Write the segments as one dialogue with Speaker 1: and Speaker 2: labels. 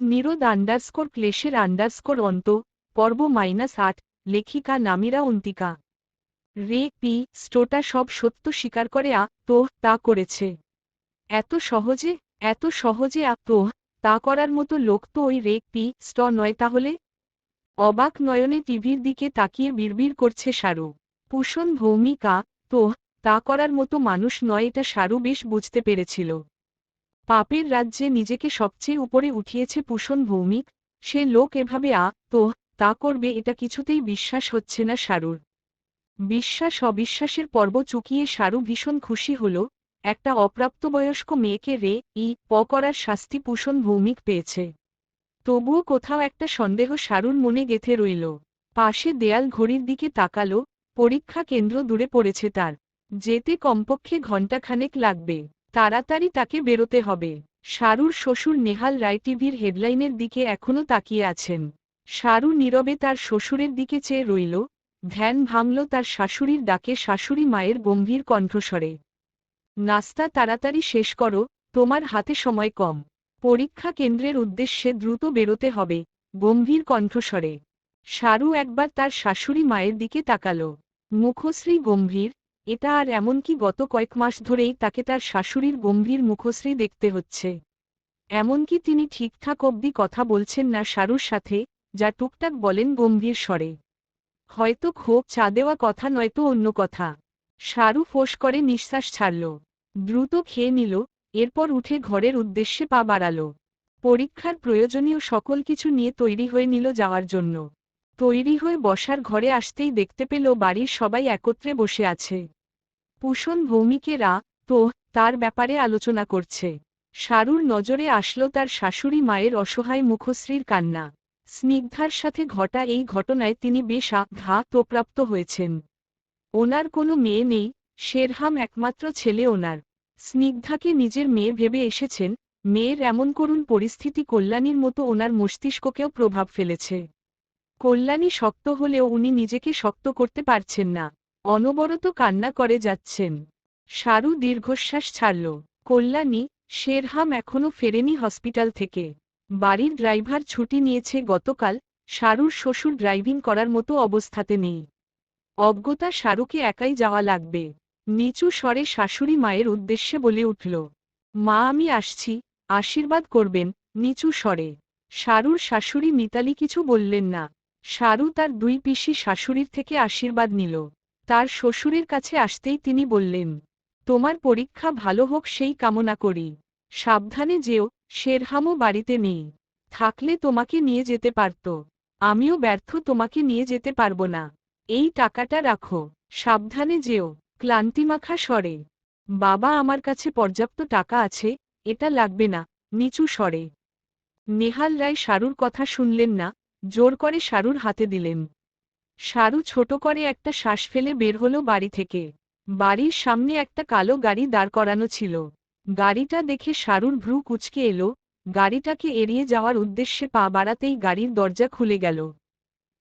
Speaker 1: নিরোদ underscore ক্লেশের underscore অন্ত, পর্ব minus আট, লেখিকা নামিরা অন্তিকা। রে, পি, স্টোটা সব সত্য স্বীকার করে আ, তো, তা করেছে। এত সহজে এত সহজে আ, তো, তা করার মতো লোক তো ওই রে, পি, স্ট নয় তাহলে? অবাক নয়নে টিভির দিকে তাকিয়ে বিড়বিড় করছে সারু। পুষণ ভৌমিকা, তো, তা করার মতো মানুষ নয় এটা সারু বেশ বুঝতে পেরেছিল। পাপের রাজ্যে নিজেকে সবচেয়ে উপরে উঠিয়েছে পুষণ ভৌমিক, সে লোক এভাবে, আ, তো, তা করবে, এটা কিছুতেই বিশ্বাস হচ্ছে না সারুর। বিশ্বাস অবিশ্বাসের পর্ব চুকিয়ে সারু ভীষণ খুশি হল, একটা অপ্রাপ্তবয়স্ক মেয়েকে রে, ই, প করার শাস্তি পুষণ ভৌমিক পেয়েছে। তবুও কোথাও একটা সন্দেহ সারুর মনে গেথে রইল। পাশে দেয়াল ঘড়ির দিকে তাকালো, পরীক্ষা কেন্দ্র দূরে পড়েছে তার। যেতে কমপক্ষে ঘণ্টাখানেক লাগবে। তাড়াতাড়ি তাকে বেরোতে হবে। সারুর শ্বশুর নেহাল রায় টিভির হেডলাইনের দিকে এখনও তাকিয়ে আছেন। সারু নীরবে তার শ্বশুরের দিকে চেয়ে রইল। ধ্যান ভাঙল তার শাশুড়ির ডাকে শাশুড়ি মায়ের গম্ভীর কণ্ঠস্বরে। নাস্তা তাড়াতাড়ি শেষ করো, তোমার হাতে সময় কম। পরীক্ষা কেন্দ্রের উদ্দেশ্যে দ্রুত বেরোতে হবে, গম্ভীর কণ্ঠস্বরে। সারু একবার তার শাশুড়ি মায়ের দিকে তাকাল। মুখশ্রী গম্ভীর এটা আর এমনকি গত কয়েক মাস ধরেই তাকে তার শাশুড়ির গম্ভীর মুখশ্রী দেখতে হচ্ছে। এমনকি তিনি ঠিকঠাক অবধি কথা বলছেন না সারুর সাথে, যা টুকটাক বলেন গম্ভীর স্বরে। হয়তো ক্ষোভ চা দেওয়া কথা নয়তো অন্য কথা। সারু ফোঁস করে নিঃশ্বাস ছাড়ল। দ্রুত খেয়ে নিল, এরপর উঠে ঘরের উদ্দেশ্যে পা বাড়াল। পরীক্ষার প্রয়োজনীয় সকল কিছু নিয়ে তৈরি হয়ে নিল যাওয়ার জন্য। তৈরি হয়ে বসার ঘরে আসতেই দেখতে পেল বাড়ির সবাই একত্রে বসে আছে। পুষণ ভৌমিকেরা তো, তার ব্যাপারে আলোচনা করছে। সারুর নজরে আসলো তার শাশুড়ি মায়ের অসহায় মুখশ্রীর কান্না। স্নিগ্ধার সাথে ঘটা এই ঘটনায় তিনি বেশ আঘাতপ্রাপ্ত হয়েছেন। ওনার কোনো মেয়ে নেই, শেরহাম একমাত্র ছেলে ওনার। স্নিগ্ধাকে নিজের মেয়ে ভেবে এসেছেন, মেয়ের এমন করুণ পরিস্থিতি কল্যাণীর মতো ওনার মস্তিষ্ককেও প্রভাব ফেলেছে। কল্যাণী শক্ত হলেও উনি নিজেকে শক্ত করতে পারছেন না। অনবরত কান্না করে যাচ্ছেন। সারু দীর্ঘশ্বাস ছাড়ল। কল্যাণী, শেরহাম এখনও ফেরেনি হসপিটাল থেকে। বাড়ির ড্রাইভার ছুটি নিয়েছে গতকাল, সারুর শ্বশুর ড্রাইভিং করার মতো অবস্থাতে নেই। অজ্ঞতা সারুকে একাই যাওয়া লাগবে। নিচু স্বরে শাশুড়ি মায়ের উদ্দেশ্যে বলে উঠল, মা, আমি আসছি, আশীর্বাদ করবেন। নিচু স্বরে। সারুর শাশুড়ি মিতালি কিছু বললেন না। সারু তার দুই পিসি শাশুড়ির থেকে আশীর্বাদ নিল। তার শ্বশুরের কাছে আসতেই তিনি বললেন, তোমার পরীক্ষা ভালো হোক, সেই কামনা করি। সাবধানে যেও, শেরহামও বাড়িতে নেই। থাকলে তোমাকে নিয়ে যেতে পারত। আমিও ব্যর্থ, তোমাকে নিয়ে যেতে পারব না। এই টাকাটা রাখো। সাবধানে যেও ক্লান্তিমাখা স্বরে। বাবা আমার কাছে পর্যাপ্ত টাকা আছে, এটা লাগবে না, নিচু স্বরে। নেহাল রায় সারুর কথা শুনলেন না জোর করে সারুর হাতে দিলেন। সারু ছোট করে একটা শ্বাস ফেলে বের হলো বাড়ি থেকে। বাড়ির সামনে একটা কালো গাড়ি দাঁড় করানো ছিল। গাড়িটা দেখে সারুর ভ্রু কুচকে এলো। গাড়িটাকে এড়িয়ে যাওয়ার উদ্দেশ্যে পা বাড়াতেই গাড়ির দরজা খুলে গেল।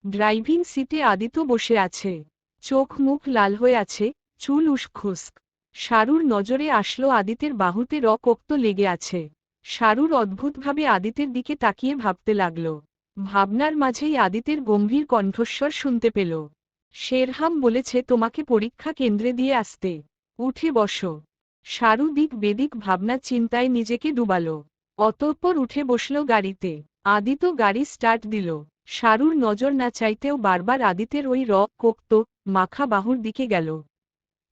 Speaker 1: ড্রাইভিং সিটে আদিত বসে আছে। চোখ মুখ লাল হয়ে আছে, চুল উসখুস্ক। সারুর নজরে আসলো আদিতের বাহুতে রক্ত লেগে আছে। সারুর অদ্ভুতভাবে আদিতের দিকে তাকিয়ে ভাবতে লাগল। ভাবনার মাঝেই আদিতের গম্ভীর কণ্ঠস্বর শুনতে পেল। শেরহাম বলেছে তোমাকে পরীক্ষা কেন্দ্রে দিয়ে আসতে। উঠে বসো। সারু দিক বেদিক ভাবনা চিন্তায় নিজেকে ডুবাল। অতঃপর উঠে বসল গাড়িতে। আদিত গাড়ি স্টার্ট দিল। সারুর নজর না চাইতেও বারবার আদিতের ওই র, কোক্ত, মাখা বাহুর দিকে গেল।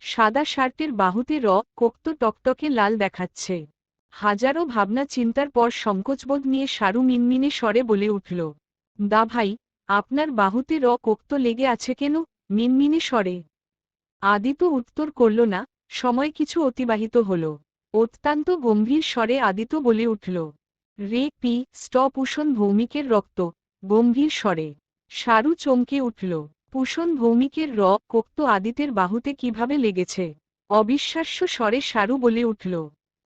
Speaker 1: সাদা শার্টের বাহুতে র, কোক্ত টকটকে লাল দেখাচ্ছে। হাজারো ভাবনা চিন্তার পর সংকোচবোধ নিয়ে সারু মিনমিনে স্বরে বলে উঠল দা ভাই, আপনার বাহুতে র কোক্ত লেগে আছে কেন? মিনমিনে স্বরে। আদিত উত্তর করল না, সময় কিছু অতিবাহিত হল। অত্যন্ত গম্ভীর স্বরে আদিত বলে উঠল, রে পি, স্টপ উষণ ভৌমিকের রক্ত গম্ভীর স্বরে। সারু চমকে উঠল পুষণ ভৌমিকের র, কোক্ত আদিতের বাহুতে কীভাবে লেগেছে? অবিশ্বাস্য স্বরে সারু বলে উঠল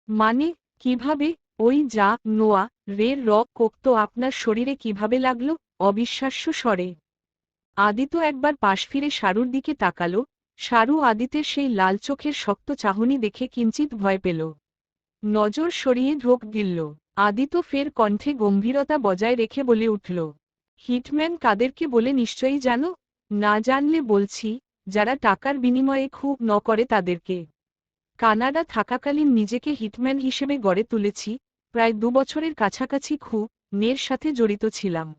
Speaker 1: মানে কীভাবে? ওই যা, নোয়া রের র কোক্ত আপনার শরীরে কীভাবে লাগল? অবিশ্বাস্য স্বরে। আদিত একবার পাশ ফিরে সারুর দিকে তাকাল। সারু আদিতের সেই লাল চোখের শক্ত চাহনি দেখে কিঞ্চিত ভয় পেল। নজর সরিয়ে ঢোক গিলল। আদিত ফের কণ্ঠে গম্ভীরতা বজায় রেখে বলে উঠল, হিটম্যান কাদেরকে বলে নিশ্চয়ই জানো? না জানলে বলছি, যারা টাকার বিনিময়ে খুব ন করে তাদেরকে। কানাডা থাকাকালীন নিজেকে হিটম্যান হিসেবে গড়ে তুলেছি প্রায় দুবছরের কাছাকাছি খু, নের সাথে জড়িত ছিলাম।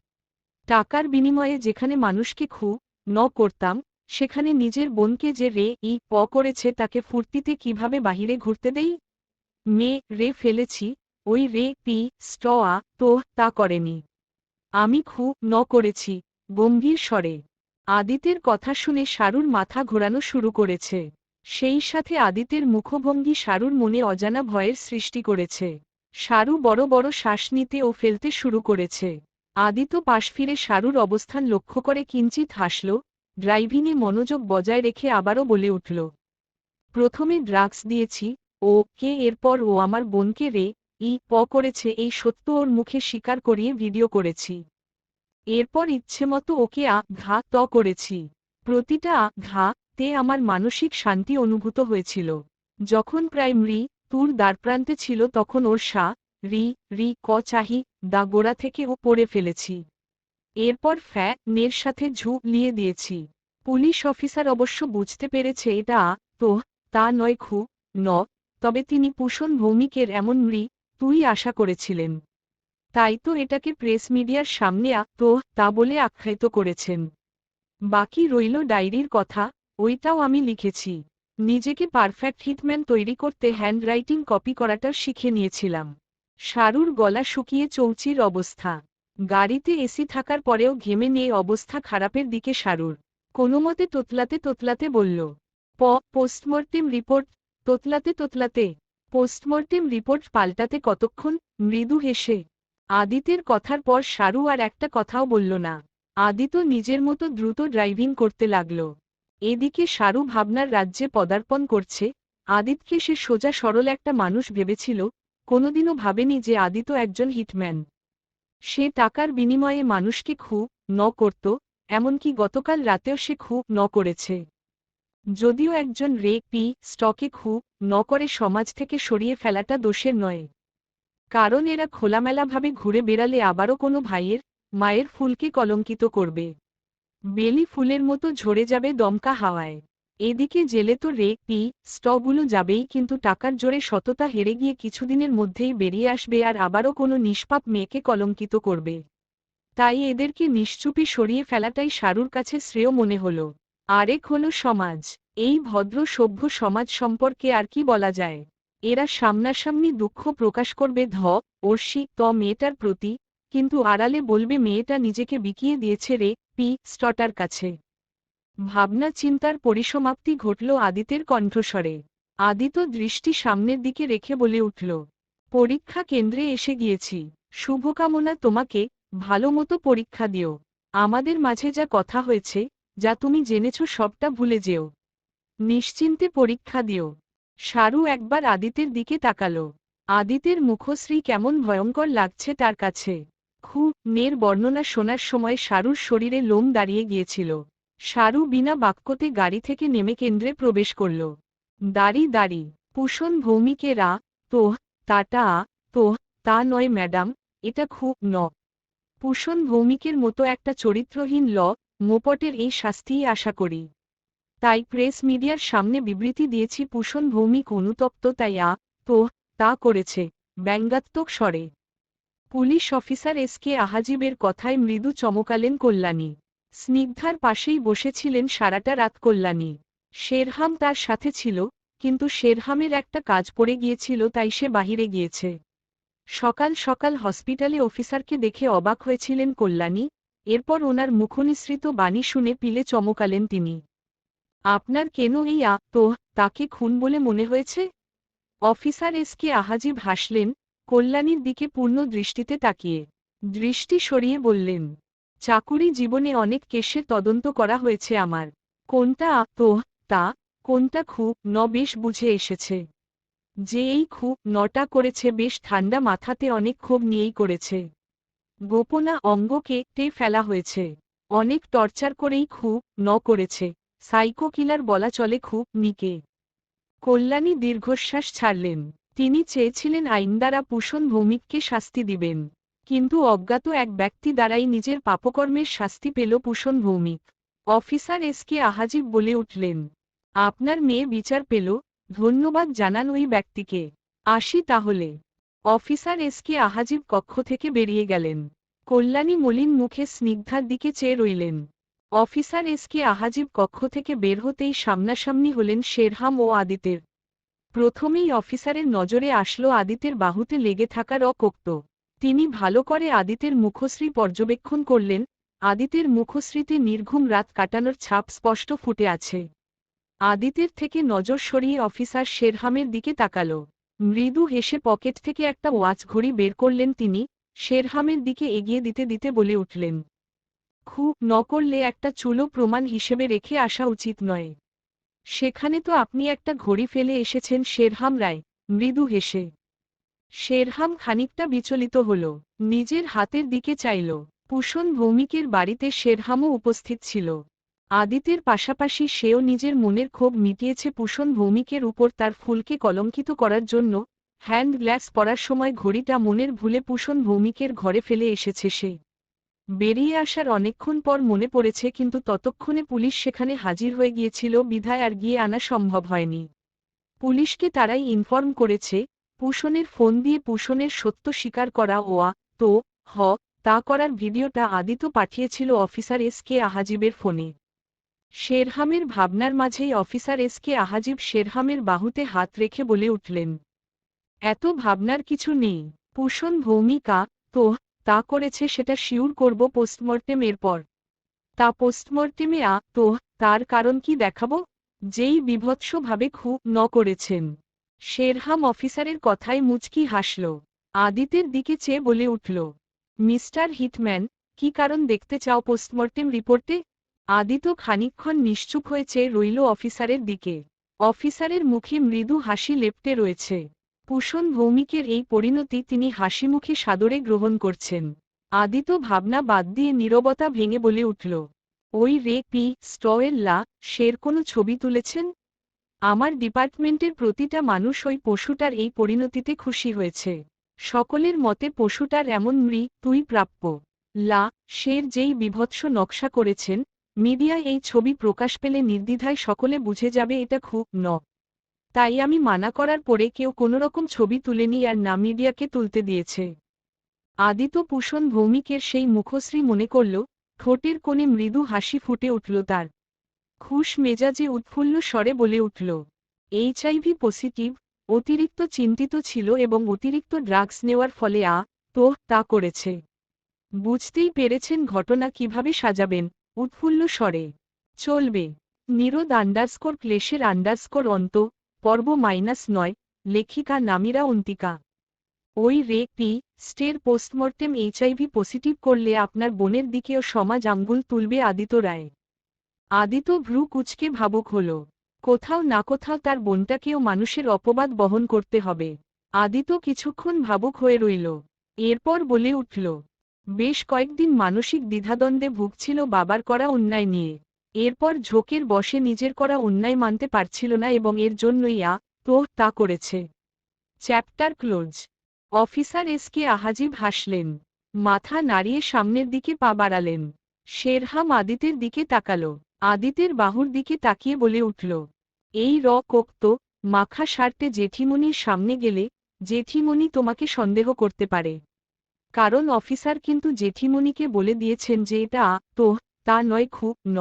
Speaker 1: টাকার বিনিময়ে যেখানে মানুষকে খু, ন করতাম, সেখানে নিজের বোনকে যে রে, ই, প করেছে তাকে ফুর্তিতে কীভাবে বাহিরে ঘুরতে দেই? মে, রে ফেলেছি, ওই রে, পি, স্ট, আ, তো, তা করেনি। আমি খু, ন করেছি, গম্ভীর স্বরে। আদিতের কথা শুনে সারুর মাথা ঘোরানো শুরু করেছে। সেই সাথে আদিতের মুখভঙ্গি সারুর মনে অজানা ভয়ের সৃষ্টি করেছে। সারু বড় বড় শ্বাস নিতে ও ফেলতে শুরু করেছে। আদিত পাশ ফিরে সারুর অবস্থান লক্ষ্য করে কিঞ্চিত হাসল, ড্রাইভিংয়ে মনোযোগ বজায় রেখে আবারও বলে উঠল, প্রথমে ড্রাগস দিয়েছি, ও কে এরপর ও আমার বোনকে রে, ই প করেছে, এই সত্য ওর মুখে স্বীকার করিয়ে ভিডিও করেছি। এরপর ইচ্ছেমতো ওকে আ, ঘা, ত করেছি। প্রতিটা আ, ঘা, তে আমার মানসিক শান্তি অনুভূত হয়েছিল। যখন প্রায় মৃ তুর দ্বারপ্রান্তে ছিল তখন ওর সা, রি রি, ক, চাহি, দা গোড়া থেকে ও পড়ে ফেলেছি। এরপর ফ্যা, নের সাথে ঝু লিয়ে দিয়েছি। পুলিশ অফিসার অবশ্য বুঝতে পেরেছে এটা তো, তা নয় খু, ন, তবে তিনি পুষণ ভৌমিকের এমন মৃ তুই আশা করেছিলেন। তাই তো এটাকে প্রেস মিডিয়ার সামনে আ, তো, তা বলে আখ্যায়িত করেছেন। বাকি রইল ডায়েরির কথা, ওইটাও আমি লিখেছি। নিজেকে পারফেক্ট হিটম্যান তৈরি করতে হ্যান্ডরাইটিং কপি করাটা শিখে নিয়েছিলাম। সারুর গলা শুকিয়ে চৌচির অবস্থা। গাড়িতে এসি থাকার পরেও ঘেমে নিয়ে অবস্থা খারাপের দিকে সারুর। কোনোমতে তোতলাতে তোতলাতে বলল, প পোস্টমর্টেম রিপোর্ট তোতলাতে তোতলাতে পোস্টমর্টেম রিপোর্ট পাল্টাতে কতক্ষণ? মৃদু হেসে। আদিতের কথার পর সারু আর একটা কথাও বলল না। আদিত নিজের মতো দ্রুত ড্রাইভিং করতে লাগল। এদিকে সারু ভাবনার রাজ্যে পদার্পণ করছে। আদিতকে সে সোজা সরল একটা মানুষ ভেবেছিল, কোনোদিনও ভাবেনি যে আদিত একজন হিটম্যান। সে টাকার বিনিময়ে মানুষকে খুব ন করত, এমনকি গতকাল রাতেও সে খুব ন করেছে। যদিও একজন রে পি স্টকে খুব ন করে সমাজ থেকে সরিয়ে ফেলাটা দোষের নয়। কারণ এরা খোলামেলাভাবে ঘুরে বেড়ালে আবারও কোনো ভাইয়ের, মায়ের ফুলকে কলঙ্কিত করবে। বেলি ফুলের মতো ঝরে যাবে দমকা হাওয়ায়। এদিকে জেলে তো রে পি স্টগুলো যাবেই, কিন্তু টাকার জোরে সততা হেরে গিয়ে কিছুদিনের মধ্যেই বেরিয়ে আসবে আর আবারও কোনো নিষ্পাপ মেয়েকে কলঙ্কিত করবে। তাই এদেরকে নিশ্চুপি সরিয়ে ফেলাটাই সারুর কাছে শ্রেয় মনে হল। আরেক হল সমাজ। এই ভদ্র সভ্য সমাজ সম্পর্কে আর কি বলা যায়? এরা সামনাসামনি দুঃখ প্রকাশ করবে ধ অর্ষি ত মেয়েটার প্রতি কিন্তু আড়ালে বলবে, মেয়েটা নিজেকে বিকিয়ে দিয়েছে রে, পি, স্টটার কাছে। ভাবনা চিন্তার পরিসমাপ্তি ঘটল আদিতের কণ্ঠস্বরে। আদিত দৃষ্টি সামনের দিকে রেখে বলে উঠল, পরীক্ষা কেন্দ্রে এসে গিয়েছি। শুভকামনা তোমাকে, ভালো মতো পরীক্ষা দিও। আমাদের মাঝে যা কথা হয়েছে, যা তুমি জেনেছ সবটা ভুলে যেও। নিশ্চিন্তে পরীক্ষা দিও। সারু একবার আদিতের দিকে তাকাল। আদিতের মুখশ্রী কেমন ভয়ঙ্কর লাগছে তার কাছে। খু, মেয়ের বর্ণনা শোনার সময় সারুর শরীরে লোম দাঁড়িয়ে গিয়েছিল। সারু বিনা বাক্যতে গাড়ি থেকে নেমে কেন্দ্রে প্রবেশ করল। দাড়ি দাড়ি, পুষণ ভৌমিকে রা তো তাটা আ তো নয় ম্যাডাম, এটা খুব ন। পুষণ ভৌমিকের মতো একটা চরিত্রহীন ল, মোপটের এই শাস্তিই আশা করি। তাই প্রেস মিডিয়ার সামনে বিবৃতি দিয়েছি, পুষণ ভৌমিক অনুতপ্ত তাই আ তো তা করেছে, ব্যঙ্গাত্মক স্বরে। পুলিশ অফিসার এস কে আহাজিবের কথায় মৃদু চমকালেন কল্যাণী। স্নিগ্ধার পাশেই বসেছিলেন সারাটা রাত কল্যাণী। শেরহাম তার সাথে ছিল, কিন্তু শেরহামের একটা কাজ পড়ে গিয়েছিল তাই সে বাহিরে গিয়েছে। সকাল সকাল হসপিটালে অফিসারকে দেখে অবাক হয়েছিলেন কল্যাণী, এরপর ওনার মুখনিসৃত বাণী শুনে পিলে চমকালেন তিনি। আপনার কেন এই আ তো তাকে খুন বলে মনে হয়েছে? অফিসার এস কে আহাজিব হাসলেন কল্যাণীর দিকে পূর্ণ দৃষ্টিতে তাকিয়ে। দৃষ্টি সরিয়ে বললেন, চাকুরি জীবনে অনেক কেসের তদন্ত করা হয়েছে আমার। কোনটা তো তা, কোনটা খুব, ন বেশ বুঝে এসেছে। যে এই খুব, নটা করেছে বেশ ঠান্ডা মাথাতে অনেক ক্ষোভ নিয়েই করেছে। গোপনা অঙ্গকে টে ফেলা হয়েছে। অনেক টর্চার করেই খুব, ন করেছে। সাইকো কিলার বলা চলে খুব, নিকে। কল্যাণী দীর্ঘশ্বাস ছাড়লেন। তিনি চেয়েছিলেন আইন দ্বারা পুষণ ভৌমিককে শাস্তি দিবেন। কিন্তু অজ্ঞাত এক ব্যক্তি দ্বারাই নিজের পাপকর্মের শাস্তি পেল Pushan Bhowmik. Officer S K Ahajib বলে উঠলেন, আপনার মেয়ে বিচার পেল, ধন্যবাদ জানান ওই ব্যক্তিকে। আসি তাহলে। অফিসার এস কে আহাজিব কক্ষ থেকে বেরিয়ে গেলেন। কল্যাণী মলিন মুখে স্নিগ্ধার দিকে চেয়ে রইলেন। অফিসার এস কে আহাজিব কক্ষ থেকে বের হতেই সামনাসামনি হলেন শেরহাম ও আদিতের। প্রথমেই অফিসারের নজরে আসলো আদিতের বাহুতে লেগে থাকা রকোক্ত তিনি ভালো করে আদিতের মুখশ্রী পর্যবেক্ষণ করলেন, আদিতের মুখশ্রীতে নির্ঘুম রাত কাটানোর ছাপ স্পষ্ট ফুটে আছে। আদিতের থেকে নজর সরিয়ে অফিসার শেরহামের দিকে তাকাল। মৃদু হেসে পকেট থেকে একটা ওয়াচ ঘড়ি বের করলেন তিনি, শেরহামের দিকে এগিয়ে দিতে দিতে বলে উঠলেন, খুব ন করলে একটা চুলো প্রমাণ হিসেবে রেখে আসা উচিত নয়। সেখানে তো আপনি একটা ঘড়ি ফেলে এসেছেন, শেরহাম রায়। মৃদু হেসে। শেরহাম খানিকটা বিচলিত হল। নিজের হাতের দিকে চাইল। পুষণ ভৌমিকের বাড়িতে শেরহামও উপস্থিত ছিল। আদিতের পাশাপাশি সেও নিজের মনের ক্ষোভ মিটিয়েছে পুষণ ভৌমিকের উপর তার ফুলকে কলঙ্কিত করার জন্য। হ্যান্ড গ্লাস পরার সময় ঘড়িটা মনের ভুলে পুষণ ভৌমিকের ঘরে ফেলে এসেছে সে। বেরিয়ে আসার অনেকক্ষণ পর মনে পড়েছে কিন্তু ততক্ষণে পুলিশ সেখানে হাজির হয়ে গিয়েছিল, বিধায় আর গিয়ে আনা সম্ভব হয়নি। পুলিশকে তারাই ইনফর্ম করেছে, পুষণের ফোন দিয়ে পুষণের সত্য স্বীকার করা ওয়া তো, হ, তা করার ভিডিওটা আদিত পাঠিয়েছিল অফিসার এস কে আহাজিবের ফোনে। শেরহামের ভাবনার মাঝেই অফিসার এস কে আহাজিব শেরহামের বাহুতে হাত রেখে বলে উঠলেন, এত ভাবনার কিছু নেই। পুষণ ভৌমিকা, তো তা করেছে সেটা শিউর করব পোস্টমর্টেম এরপর তা পোস্টমর্টেমে আ, তো, তার কারণ কি দেখাবো? যেই বিভৎসভাবে খুব ন করেছেন। শেরহাম অফিসারের কথায় মুচকি হাসল। আদিতের দিকে চেয়ে বলে উঠল, মিস্টার হিটম্যান, কি কারণ দেখতে চাও পোস্টমর্টেম রিপোর্টে? আদিত খানিকক্ষণ নিশ্চুপ হয়েছে রইল অফিসারের দিকে। অফিসারের মুখে মৃদু হাসি লেপটে রয়েছে। পুষণ ভৌমিকের এই পরিণতি তিনি হাসিমুখে সাদরে গ্রহণ করছেন। আদিত ভাবনা বাদ দিয়ে নীরবতা ভেঙে বলে উঠল, ওই রে পি স্টয়েল্লা শের কোনো ছবি তুলেছেন? আমার ডিপার্টমেন্টের প্রতিটা মানুষ ওই পশুটার এই পরিণতিতে খুশি হয়েছে। সকলের মতে পশুটার এমন মৃ, তুই প্রাপ্য। লা, শের যেই বিভৎস নকশা করেছেন, মিডিয়ায় এই ছবি প্রকাশ পেলে নির্দ্বিধায় সকলে বুঝে যাবে এটা খুব ন। তাই আমি মানা করার পরে কেউ কোনোরকম ছবি তুলেনি আর না মিডিয়াকে তুলতে দিয়েছে। আদিত পুষণ ভৌমিকের সেই মুখশ্রী মনে করল, ঠোঁটের কোণে মৃদু হাসি ফুটে উঠল তার। খুশ মেজাজে উৎফুল্ল স্বরে বলে উঠল, এইচআইভি পজিটিভ, অতিরিক্ত চিন্তিত ছিল এবং অতিরিক্ত ড্রাগস নেওয়ার ফলে আ, তো, তা করেছে। বুঝতেই পেরেছেন ঘটনা কীভাবে সাজাবেন, উৎফুল্ল স্বরে। চলবে। নিরোদ আন্ডারস্কোর ক্লেশের আন্ডারস্কোর অন্ত পর্ব মাইনাস নয়, লেখিকা নামিরা অন্তিকা। ওই রে পি স্টের পোস্টমর্টেম এইচআইভি পজিটিভ করলে আপনার বোনের দিকেও সমাজ আঙ্গুল তুলবে আদিত রায়। আদিত ভ্রু কুচকে ভাবুক হল। কোথাও না কোথাও তার বোনটাকেও মানুষের অপবাদ বহন করতে হবে। আদিত কিছুক্ষণ ভাবুক হয়ে রইল। এরপর বলে উঠল, বেশ কয়েকদিন মানসিক দ্বিধাদ্বন্দ্বে ভুগছিল বাবার করা অন্যায় নিয়ে। এরপর ঝোঁকের বসে নিজের করা অন্যায় মানতে পারছিল না এবং এর জন্যই আ, তো, তা করেছে। Chapter close. Officer S K Ahajib হাসলেন। মাথা নাড়িয়ে সামনের দিকে পা বাড়ালেন। শেরহাম আদিতের দিকে তাকাল। আদিতের বাহুর দিকে তাকিয়ে বলে উঠল, এই র, কোক্ত, মাখা শার্টে জেঠিমণির সামনে গেলে জেঠিমণি তোমাকে সন্দেহ করতে পারে। কারণ অফিসার কিন্তু জেঠিমণিকে বলে দিয়েছেন যে এটা তো, তা নয় খুব ন।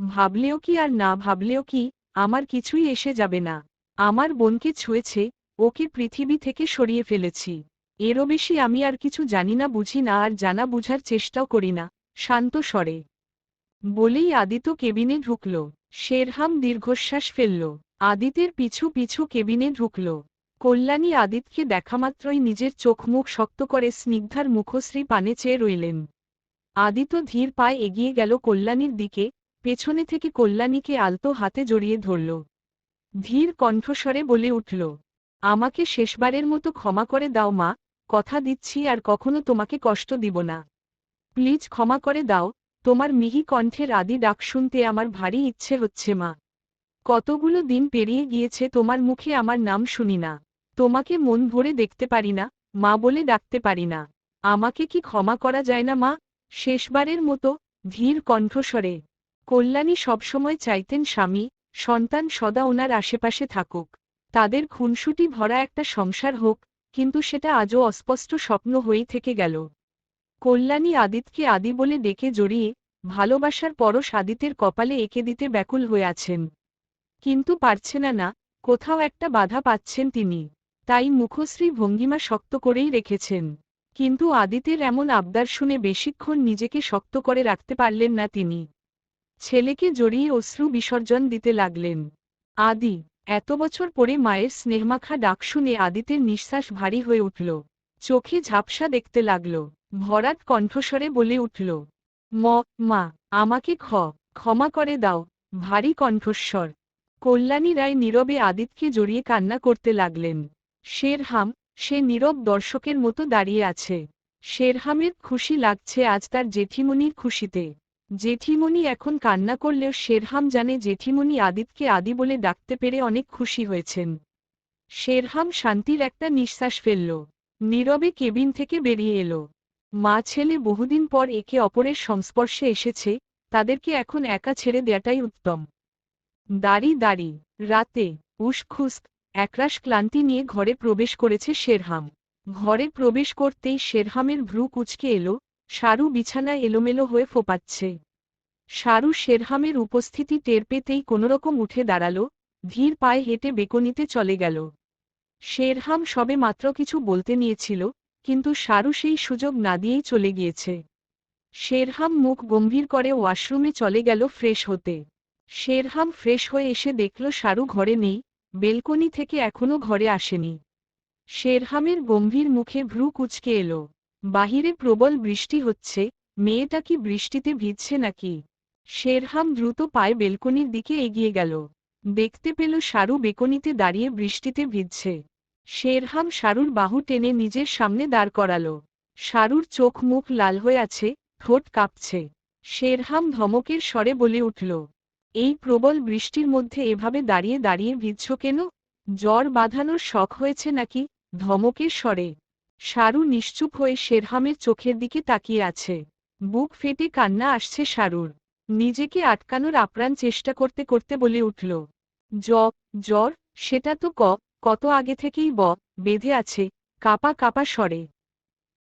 Speaker 1: ভাবলেও কি আর না ভাবলেও কি, আমার কিছুই এসে যাবে না। আমার বোনকে ছুঁয়েছে, ওকে পৃথিবী থেকে সরিয়ে ফেলেছি। এরও বেশি আমি আর কিছু জানি না, বুঝি না, আর জানা বুঝার চেষ্টাও করি না। শান্ত স্বরে। বলেই আদিত কেবিনে ঢুকল। শেরহাম দীর্ঘশ্বাস ফেলল। আদিতের পিছু পিছু কেবিনে ঢুকল। কল্যাণী আদিতকে দেখামাত্রই নিজের চোখ মুখ শক্ত করে স্নিগ্ধার মুখশ্রী পানে চেয়ে রইলেন। আদিত ধীর পায়ে এগিয়ে গেল কল্যাণীর দিকে পেছনে থেকে কল্যাণীকে আলতো হাতে জড়িয়ে ধরল। ধীর কণ্ঠস্বরে বলে উঠল, আমাকে শেষবারের মতো ক্ষমা করে দাও মা, কথা দিচ্ছি আর কখনো তোমাকে কষ্ট দিব না। প্লিজ ক্ষমা করে দাও, তোমার মিহি কণ্ঠের আদি ডাক শুনতে আমার ভারী ইচ্ছে হচ্ছে মা। কতগুলো দিন পেরিয়ে গিয়েছে তোমার মুখে আমার নাম শুনি না। তোমাকে মন ভরে দেখতে পারি না, মা বলে ডাকতে পারি না। আমাকে কি ক্ষমা করা যায় না মা? শেষবারের মতো ধীর কণ্ঠস্বরে কল্যাণী সবসময় চাইতেন স্বামী, সন্তান সদা ওনার আশেপাশে থাকুক। তাদের খুনসুটি ভরা একটা সংসার হোক, কিন্তু সেটা আজও অস্পষ্ট স্বপ্ন হয়েই থেকে গেল। কল্যাণী আদিতকে আদি বলে ডেকে জড়িয়ে, ভালোবাসার পরশ আদিতের কপালে এঁকে দিতে ব্যাকুল হয়ে আছেন। কিন্তু পারছে না না, কোথাও একটা বাধা পাচ্ছেন তিনি। তাই মুখশ্রী ভঙ্গিমা শক্ত করেই রেখেছেন। কিন্তু আদিতের এমন আবদার শুনে বেশিক্ষণ নিজেকে শক্ত করে রাখতে পারলেন না তিনি। ছেলেকে জড়িয়ে অশ্রু বিসর্জন দিতে লাগলেন। আদি, এত বছর পরে মায়ের স্নেহমাখা ডাক শুনে আদিতের নিঃশ্বাস ভারী হয়ে উঠল। চোখে ঝাপসা দেখতে লাগল। ভরাট কণ্ঠস্বরে বলে উঠল, ম, মা, আমাকে খ, ক্ষমা করে দাও, ভারী কণ্ঠস্বর। কল্যাণী রায় নীরবে আদিতকে জড়িয়ে কান্না করতে লাগলেন। শেরহাম, সে নীরব দর্শকের মতো দাঁড়িয়ে আছে। শেরহামের খুশি লাগছে আজ তার জেঠিমনির খুশিতে। জেঠিমনি এখন কান্না করলেও শেরহাম জানে জেঠিমনি আদিতকে আদি বলে ডাকতে পেরে অনেক খুশি হয়েছেন। শেরহাম শান্তির একটা নিঃশ্বাস ফেলল। নীরবে কেবিন থেকে বেরিয়ে এলো। মা ছেলে বহুদিন পর একে অপরের সংস্পর্শে এসেছে, তাদেরকে এখন একা ছেড়ে দেয়াটাই উত্তম। দাড়ি দাড়ি, রাতে উসখুস্ক একরাশ ক্লান্তি নিয়ে ঘরে প্রবেশ করেছে শেরহাম। ঘরে প্রবেশ করতেই শেরহামের ভ্রু কুচকে এলো সারু বিছানায় এলোমেলো হয়ে ফোপাচ্ছে। সারু শেরহামের উপস্থিতি টের পেতেই কোনোরকম উঠে দাঁড়াল, ধীর পায়ে হেঁটে বেকনিতে চলে গেল। শেরহাম সবে মাত্র কিছু বলতে নিয়েছিল, কিন্তু সারু সেই সুযোগ না দিয়েই চলে গিয়েছে। শেরহাম মুখ গম্ভীর করে ওয়াশরুমে চলে গেল ফ্রেশ হতে। শেরহাম ফ্রেশ হয়ে এসে দেখল সারু ঘরে নেই, বেলকনি থেকে এখনও ঘরে আসেনি। শেরহামের গম্ভীর মুখে ভ্রু কুচকে এলো। বাহিরে প্রবল বৃষ্টি হচ্ছে, মেয়েটা কি বৃষ্টিতে ভিজছে নাকি? শেরহাম দ্রুত পায়ে বেলকনির দিকে এগিয়ে গেল। দেখতে পেল সারু বেকনিতে দাঁড়িয়ে বৃষ্টিতে ভিজছে। শেরহাম সারুর বাহু টেনে নিজের সামনে দাঁড় করালো। সারুর চোখ মুখ লাল হয়ে আছে, ঠোঁট কাঁপছে। শেরহাম ধমকের স্বরে বলে উঠল, এই প্রবল বৃষ্টির মধ্যে এভাবে দাঁড়িয়ে দাঁড়িয়ে ভিজছ কেন? জ্বর বাঁধানোর শখ হয়েছে নাকি? ধমকের স্বরে সারু নিশ্চুপ হয়ে শেরহামের চোখের দিকে তাকিয়ে আছে। বুক ফেটে কান্না আসছে সারুর। নিজেকে আটকানোর আপ্রাণ চেষ্টা করতে করতে বলে উঠল, জ, জ্বর, সেটা তো ক, কত আগে থেকেই ব, বেঁধে আছে, কাপা কাপা স্বরে।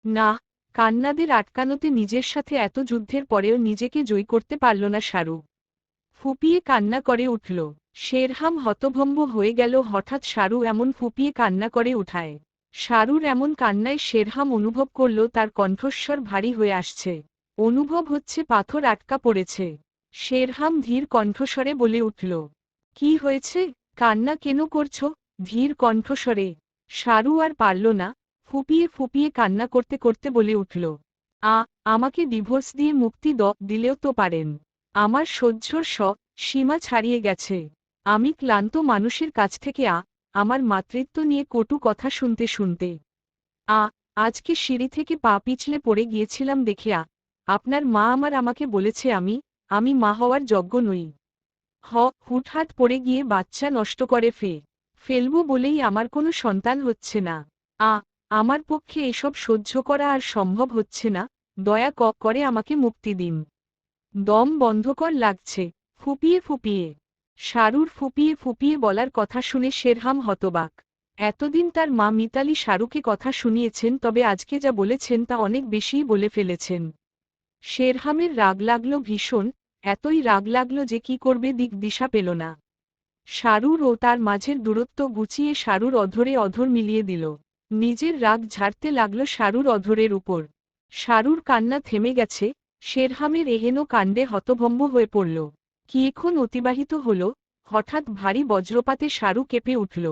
Speaker 1: না, কান্নাদের আটকানোতে নিজের সাথে এত যুদ্ধের পরেও নিজেকে জয় করতে পারল না সারু। ফুপিয়ে কান্না করে উঠল, শেরহাম হতভম্ব হয়ে গেল হঠাৎ সারু এমন ফুপিয়ে কান্না করে উঠায়। সারুর এমন কান্নায় শেরহাম অনুভব করল তার কণ্ঠস্বর ভারী হয়ে আসছে। অনুভব হচ্ছে পাথর আটকা পড়েছে। শেরহাম ধীর কণ্ঠস্বরে বলে উঠল, কি হয়েছে? কান্না কেন করছ? ধীর কণ্ঠস্বরে। সারু আর পারল না, ফুপিয়ে ফুপিয়ে কান্না করতে করতে বলে উঠল, আ, আমাকে ডিভোর্স দিয়ে মুক্তি দ, দিলেও তো পারেন। আমার সহ্যর স, সীমা ছাড়িয়ে গেছে। আমি ক্লান্ত মানুষের কাছ থেকে আ আমার মাতৃত্ব নিয়ে কটু কথা শুনতে শুনতে। আ, আজকে সিঁড়ি থেকে পা পিছলে পড়ে গিয়েছিলাম দেখে আ, আপনার মা আমার আমাকে বলেছে আমি আমি মা হওয়ার যজ্ঞ নই। হ, হুটহাট পড়ে গিয়ে বাচ্চা নষ্ট করে ফে, ফেলব বলেই আমার কোনো সন্তান হচ্ছে না। আ, আমার পক্ষে এসব সহ্য করা আর সম্ভব হচ্ছে না, দয়া ক, করে আমাকে মুক্তি দিন। দম বন্ধকর লাগছে, ফুপিয়ে ফুপিয়ে। শারুর ফুপিয়ে ফুপিয়ে বলার কথা শুনে শেরহাম হতবাক। এতদিন তার মা মিতালি শাহরুকে কথা শুনিয়েছেন, তবে আজকে যা বলেছেন তা অনেক বেশিই বলে ফেলেছেন। শেরহামের রাগ লাগল ভীষণ, এতই রাগ লাগল যে কি করবে দিক দিশা পেল না। শারুর ও তার মাঝের দূরত্ব গুছিয়ে শারুর অধরে অধর মিলিয়ে দিল। নিজের রাগ ঝাড়তে লাগল শারুর অধরের উপর। শারুর কান্না থেমে গেছে, শেরহামের এহেন কাণ্ডে হতভম্ব হয়ে পড়ল। কিয়েক্ষণ অতিবাহিত হল? হঠাৎ ভারী বজ্রপাতে সারু কেঁপে উঠল।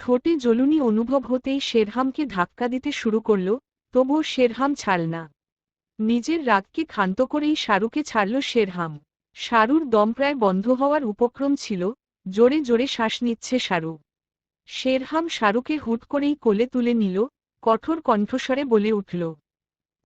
Speaker 1: ঠোঁটে জ্বলুনি অনুভব হতেই শেরহামকে ধাক্কা দিতে শুরু করল, তবুও শেরহাম ছাড়ল না। নিজের রাগকে ক্ষান্ত করেই শারুকে ছাড়ল শেরহাম। শারুর দম প্রায় বন্ধ হওয়ার উপক্রম ছিল, জোরে জোরে শ্বাস নিচ্ছে শারু শেরহাম শারুকে হুট করেই কোলে তুলে নিল, কঠোর কণ্ঠস্বরে বলে উঠল,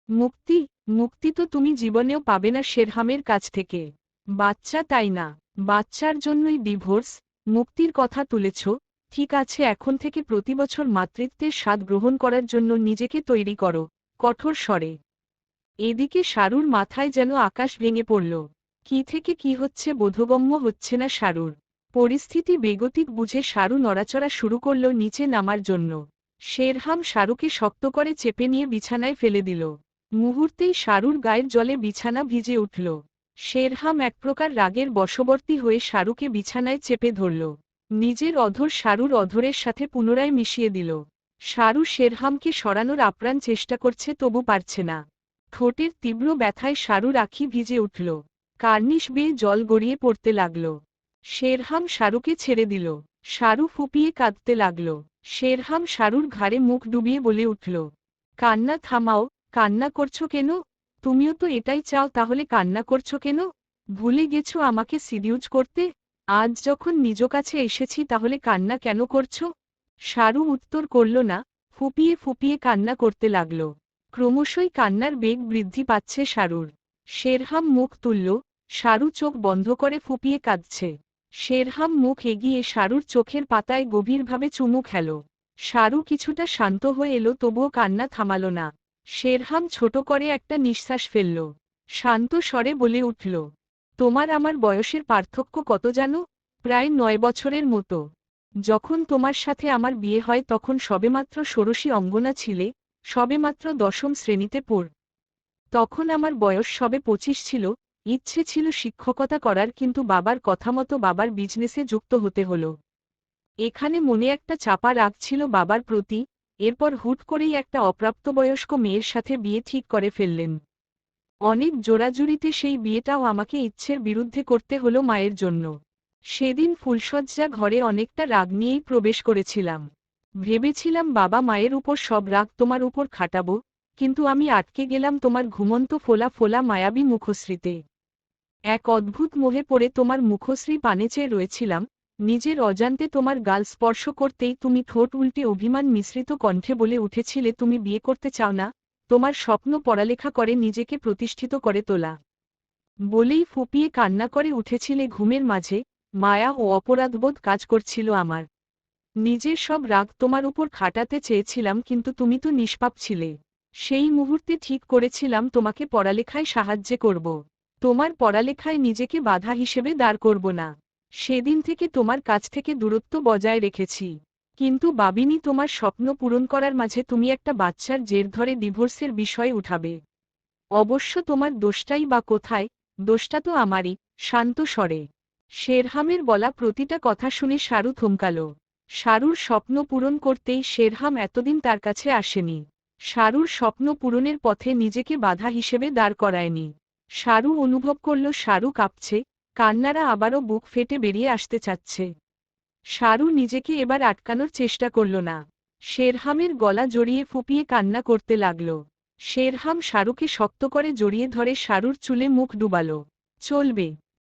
Speaker 1: মুক্তি মুক্তি তো তুমি জীবনেও পাবে না শেরহামের কাছ থেকে। বাচ্চা তাই না? বাচ্চার জন্যই ডিভোর্স? মুক্তির কথা তুলেছ? ঠিক আছে, এখন থেকে প্রতি বছর মাতৃত্বের স্বাদ গ্রহণ করার জন্য নিজেকে তৈরি করো। কঠোর স্বরে। এদিকে সারুর মাথায় যেন আকাশ ভেঙে পড়ল। কি থেকে কি হচ্ছে বোধগম্য হচ্ছে না সারুর। পরিস্থিতি বেগতিক বুঝে সারু নড়াচড়া শুরু করল নিচে নামার জন্য। শেরহাম সারুকে শক্ত করে চেপে নিয়ে বিছানায় ফেলে দিল। মুহূর্তেই সারুর গায়ের জলে বিছানা ভিজে উঠল। শেরহাম এক প্রকার রাগের বশবর্তী হয়ে সারুকে বিছানায় চেপে ধরল। নিজের অধর সারুর অধরের সাথে পুনরায় মিশিয়ে দিল। সারু শেরহামকে সরানোর আপ্রাণ চেষ্টা করছে তবু পারছে না। ঠোঁটের তীব্র ব্যথায় সারুর আখি ভিজে উঠল। কার্নিশ বেয়ে জল গড়িয়ে পড়তে লাগল। শেরহাম সারুকে ছেড়ে দিল। সারু ফুপিয়ে কাঁদতে লাগল। শেরহাম সারুর ঘাড়ে মুখ ডুবিয়ে বলে উঠল, কান্না থামাও, কান্না করছ কেন? তুমিও তো এটাই চাও তাহলে কান্না করছ কেন? ভুলে গেছো আমাকে সিডিউজ করতে? আজ যখন নিজ কাছে এসেছি তাহলে কান্না কেন করছ? সারু উত্তর করল না, ফুপিয়ে ফুপিয়ে কান্না করতে লাগল। ক্রমশই কান্নার বেগ বৃদ্ধি পাচ্ছে সারুর। শেরহাম মুখ তুলল, সারু চোখ বন্ধ করে ফুপিয়ে কাঁদছে। শেরহাম মুখ এগিয়ে সারুর চোখের পাতায় গভীরভাবে চুমু খেল। সারু কিছুটা শান্ত হয়ে এলো তবুও কান্না থামাল না। শেরহাম ছোট করে একটা নিঃশ্বাস ফেলল। শান্ত স্বরে বলে উঠল, তোমার আমার বয়সের পার্থক্য কত জানো? প্রায় নয় বছরের মতো। যখন তোমার সাথে আমার বিয়ে হয় তখন সবেমাত্র ষোড়শী অঙ্গনা ছিলে, সবেমাত্র দশম শ্রেণীতে পড়। তখন আমার বয়স সবে পঁচিশ ছিল, ইচ্ছে ছিল শিক্ষকতা করার কিন্তু বাবার কথা মতো বাবার বিজনেসে যুক্ত হতে হলো। এখানে মনে একটা চাপা রাগ ছিল বাবার প্রতি এরপর হুট করেই একটা অপ্রাপ্তবয়স্ক মেয়ের সাথে বিয়ে ঠিক করে ফেললেন। অনেক জোরাজুরিতে সেই বিয়েটাও আমাকে ইচ্ছের বিরুদ্ধে করতে হলো মায়ের জন্য। সেদিন ফুলসজ্জা ঘরে অনেকটা রাগ নিয়েই প্রবেশ করেছিলাম। ভেবেছিলাম, বাবা, মায়ের উপর সব রাগ তোমার উপর খাটাবো, কিন্তু আমি আটকে গেলাম তোমার ঘুমন্ত ফোলা ফোলা মায়াবী মুখশ্রীতে। এক অদ্ভুত মোহে পড়ে তোমার মুখশ্রী পানে চেয়ে রয়েছিলাম নিজের অজান্তে তোমার গাল স্পর্শ করতেই তুমি ঠোঁট উল্টে অভিমান মিশ্রিত কণ্ঠে বলে উঠেছিলে, তুমি বিয়ে করতে চাও না? তোমার স্বপ্ন পড়ালেখা করে, নিজেকে প্রতিষ্ঠিত করে তোলা। বলেই ফুপিয়ে কান্না করে উঠেছিলে ঘুমের মাঝে, মায়া ও অপরাধবোধ কাজ করছিল আমার। নিজের সব রাগ তোমার উপর খাটাতে চেয়েছিলাম, কিন্তু তুমি তো নিষ্পাপ ছিলে। সেই মুহূর্তে ঠিক করেছিলাম, তোমাকে পড়ালেখায় সাহায্য করব। তোমার পড়ালেখায় নিজেকে বাধা হিসেবে দাঁড় করব না। সেদিন থেকে তোমার কাছ থেকে দূরত্ব বজায় রেখেছি। কিন্তু বাবিনী, তোমার স্বপ্ন পূরণ করার মাঝে তুমি একটা বাচ্চার জের ধরে ডিভোর্সের বিষয় উঠাবে। অবশ্য তোমার দোষটাই বা কোথায়, দোষটা তো আমারই, শান্ত স্বরে। শেরহামের বলা প্রতিটা কথা শুনে সারু থমকাল। সারুর স্বপ্ন পূরণ করতেই শেরহাম এতদিন তার কাছে আসেনি। সারুর স্বপ্ন পূরণের পথে নিজেকে বাধা হিসেবে দাঁড় করায়নি। সারু অনুভব করল সারু কাঁপছে কান্নারা আবারও বুক ফেটে বেরিয়ে আসতে চাচ্ছে। সারু নিজেকে এবার আটকানোর চেষ্টা করল না। শেরহামের গলা জড়িয়ে ফুপিয়ে কান্না করতে লাগল। শেরহাম শারুকে শক্ত করে জড়িয়ে ধরে সারুর চুলে মুখ ডুবাল। চলবে।